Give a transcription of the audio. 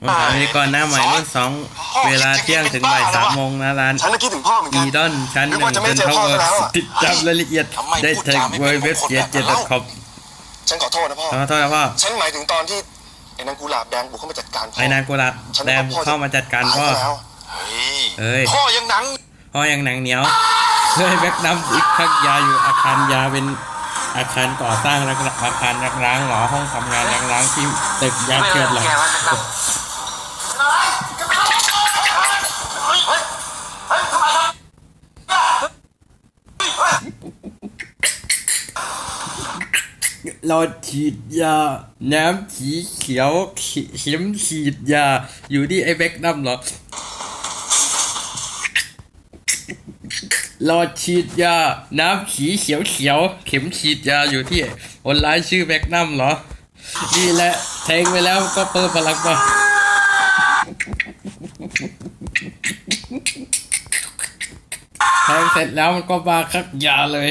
ผมถามพิธีกรหน้าใหม่รุ่นสองเวลาเที่ยงถึงบ่ายสามโมงนะร้านฉันก็คิดถึงพ่อเหมือนกัอีดอนชั้นหนึนึ่กงว่าจะไม่เป็นเจอเท่าพ่อซะแล้วอะติดตามรายละเอียดทำไมได้พูดทางจาไม่เว็เป็นบเว็บมงคลเจ็ดแบบเจ็ดนั้นคอมฉันขอโทษนะพ่อขอโทษนะพ่อฉันหมายถึงตอนที่ไอ้นางกุหลาบแดงบุกเข้ามาจัดการพ่อไอ้นางกุหลาบแดงเข้ามาจัดการพ่อตายไปแล้วเฮ้ยเอ้ยพ่อยังหนังพ่อยังหนังเหนียวเฮ้ยแบ็กนัมอีกทักยาอยู่อาคารยาเป็น อาคารก่อสร้างรักอาคารรักร้างเหรอห้องทำงานรักร้างที่ตึกยาเชือดเหรอหลอดฉีดยา น้ำสีเขียวเข็มฉีดยา อยู่ที่ไอ้แบกนัมเหรอ หลอดฉีดยา น้ำขีเขียวเขียว เข็มฉีดยาอยู่ที่ออนไลน์ชื่อแบกนัมเหรอ นี่แหละแทงไปแล้วก็เปิดพลังมาแทงเสร็จแล้วมันก็มาคักยาเลย